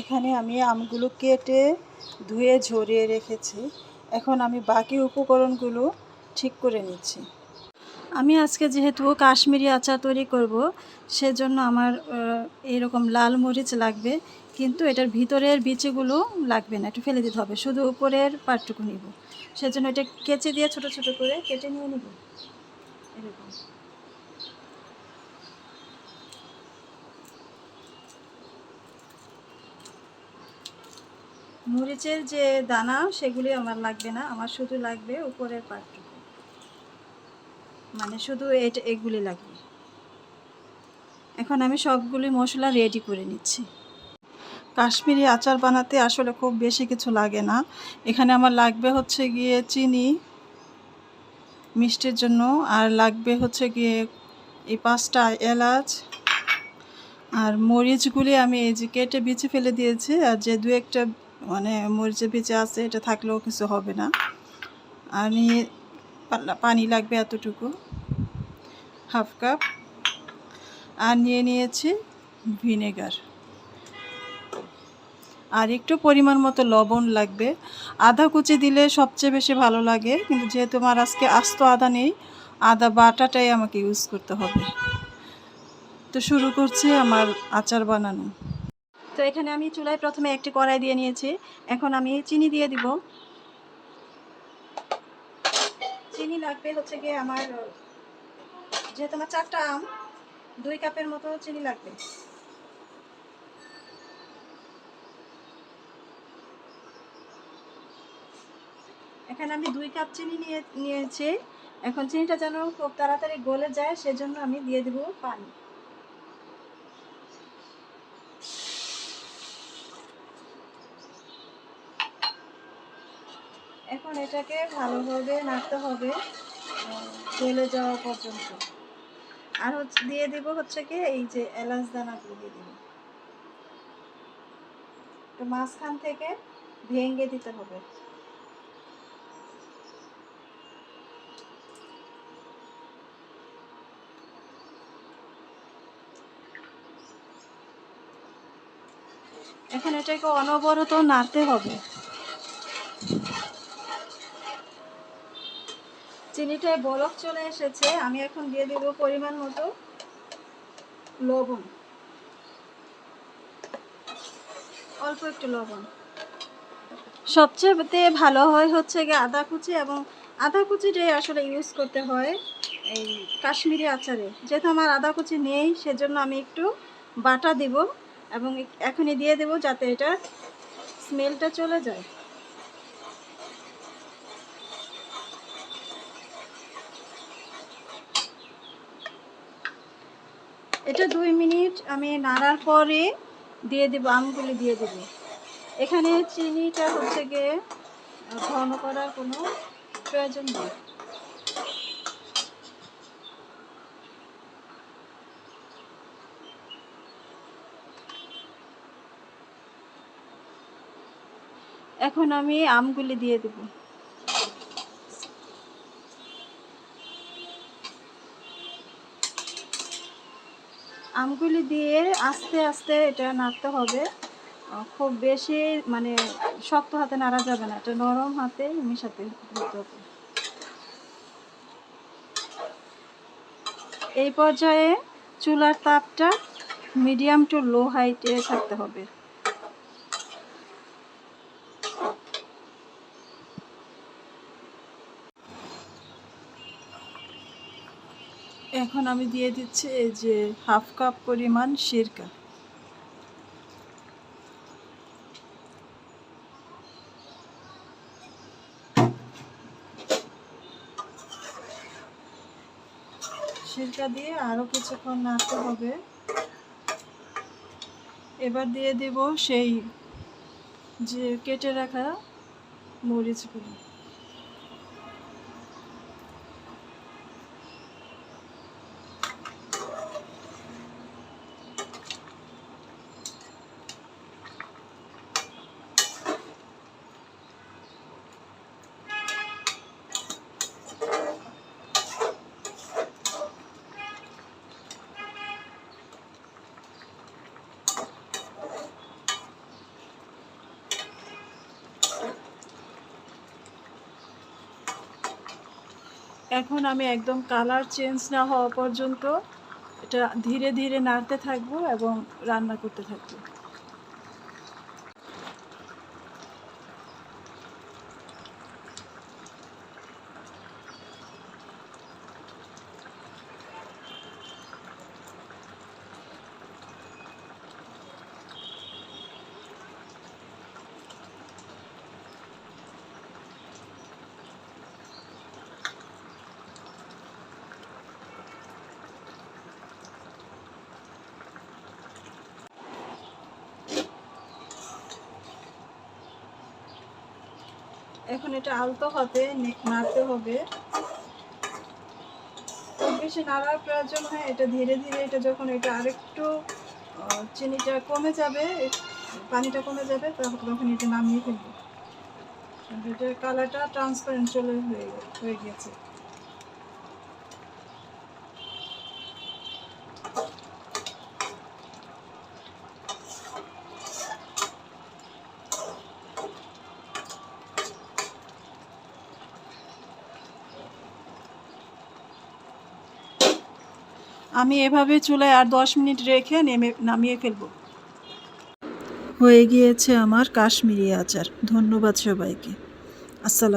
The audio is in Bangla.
এখানে আমি আমগুলো কেটে ধুয়ে ঝরিয়ে রেখেছি। এখন আমি বাকি উপকরণগুলো ঠিক করে নিচ্ছি। আমি আজকে যেহেতু কাশ্মীরি আচার তৈরি করব, সেজন্য আমার এরকম লাল মরিচ লাগবে, কিন্তু এটার ভিতরের বিচিগুলো লাগবে না, একটু ফেলে দিতে হবে। শুধু উপরের পাটটুকু নিব। সেজন্য এটা কেচে দিয়ে ছোট ছোট করে কেটে নিয়ে নিব। এরকম। মরিচের যে দানা, সেগুলি আমার লাগবে না। আমার শুধু লাগবে উপরের পাটটুকু। মানে শুধু এটা, এগুলি লাগবে। এখন আমি সবগুলি মশলা রেডি করে নিচ্ছি। কাশ্মীরি আচার বানাতে আসলে খুব বেশি কিছু লাগে না। এখানে আমার লাগবে হচ্ছে গিয়ে চিনি, মিষ্টির জন্য। আর লাগবে হচ্ছে গিয়ে এই পাঁচটা এলাচ। আর মরিচগুলি আমি এই যে কেটে বিছে ফেলে দিয়েছি। আর যে দু একটা মানে মরিচে বিচে আছে, এটা থাকলেও কিছু হবে না। আর নিয়ে পানি লাগবে এতটুকু, হাফ কাপ। আর নিয়ে নিয়েছি ভিনেগার। আর একটু পরিমাণ মতো লবণ লাগবে। আদা কুচি দিলে সবচেয়ে বেশি ভালো লাগে, কিন্তু যেহেতু আমার আজকে আস্ত আদা নেই, আদা বাটাটাই আমাকে ইউজ করতে হবে। তো শুরু করছি আমার আচার বানানো। তো এখানে আমি চুলায় প্রথমে একটি কড়াই দিয়ে নিয়েছি। এখন আমি চিনি দিয়ে দিব। চিনি লাগবে হচ্ছে গিয়ে আমার, যেহেতু আমার চারটা আম, দুই কাপের মতো চিনি লাগবে। এখানে আমি দুই কাপ চিনি নিয়ে, নিয়েছি। এখন চিনিটা যেন খুব তাড়াতাড়ি গলে যায়, সেজন্য আমি দিয়ে দেব পানি। এখন এটাকে ভালোভাবে নাড়তে হবে, গলে যাওয়া পর্যন্ত। আর হচ্ছে, দিয়ে দিব হচ্ছে কি, এই যে এলাচ দানাগুলো দিয়ে দিব। তো মাঝখান থেকে ভেঙে দিতে হবে। এখন এটাকে অনবরত নাড়তে হবে। চিনিটায় বরফ চলে এসেছে, আমি এখন দিয়ে দেব পরিমাণ মতো লবণ। অল্প একটু লবণ। সবচেয়ে ভালো হয় হচ্ছে গিয়ে আদা কুচি এবং আদা কুচিটাই আসলে ইউজ করতে হয় এই কাশ্মীরি আচারে। যেহেতু আমার আদা কুচি নেই, সেজন্য আমি একটু বাটা দিব এবং এখনই দিয়ে দেব যাতে এটা স্মেলটা চলে যায়। এটা দুই মিনিট আমি নাড়ার পরে দিয়ে দেব, আমগুলি দিয়ে দেব। এখানে চিনিটা হচ্ছে গিয়ে ঘন করার কোনো প্রয়োজন নেই। এখন আমি আমগুলি দিয়ে দেব। আমগুলি দিয়ে আস্তে আস্তে এটা নাড়তে হবে। খুব বেশি মানে শক্ত হাতে নাড়া যাবে না, এটা নরম হাতে মিশাতে হবে। এই পর্যায়ে চুলার তাপটা মিডিয়াম টু লো হাইটে থাকতে হবে। এখন আমি দিয়ে দিচ্ছি এই যে হাফ কাপ পরিমাণ সিরকা। সিরকা দিয়ে আরও কিছুক্ষণ নাড়তে হবে। এবার দিয়ে দেব সেই যে কেটে রাখা মরিচগুলো। এখন আমি একদম কালার চেঞ্জ না হওয়া পর্যন্ত এটা ধীরে ধীরে নাড়তে থাকব এবং রান্না করতে থাকব। এখন এটা আলতো হবে নাড়তে হবে। খুব বেশি নাড়ার প্রয়োজন হয় এটা ধীরে ধীরে এটা যখন এটা আরেকটু চিনিটা কমে যাবে, পানিটা কমে যাবে, তখন তখন এটা নামিয়ে ফেলব। এটার কালারটা ট্রান্সপারেন্ট চলে হয়ে গেছে আমি এভাবে চুলায় আর দশ মিনিট রেখে নেমে, নামিয়ে ফেলব। হয়ে গিয়েছে আমার কাশ্মীরি আচার। ধন্যবাদ সবাইকে। আসসালাম।